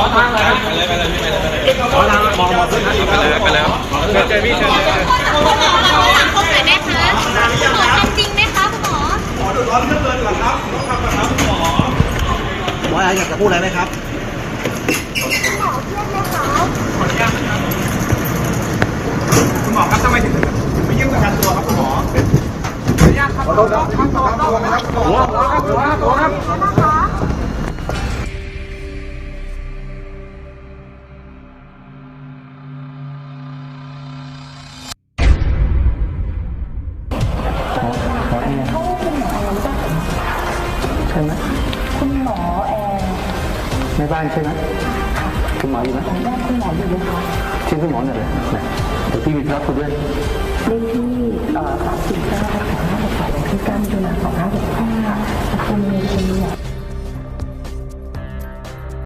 อทางเลยไปเลยไปเลยไปเลยไปเลยขอทางมองมองขึ้นไปเลยไปเลยเชิญเชิญพี่เชิญคุณหมอคุณหมอถามครบหน่อยไหมคะคุณหมอทำจริงไหมคะคุณหมอหมอดูร้อนเรื่องเกินก่อนครับต้องทำก่อนครับคุณหมอหมออะไรอยากจะพูดอะไรไหมครับคุณหมอครับทำไมถึงถึงไม่ยื่นประกันตัวครับคุณหมอขออนุญาตครับขอโทษครับขอโทษครับหัวหัวครับหัวหัวครับ ใช่ไหมคุณหมอแอร์ในบ้านใช่ไหมคุณหมออยู่ไหมบ้านคุณหมออยู่ไหมคะชื่อคุณหมอหน่อยเลยนะเดี๋ยวพี่มีธุระคุณด้วยเลขที่เอ่อสามสี่เก้า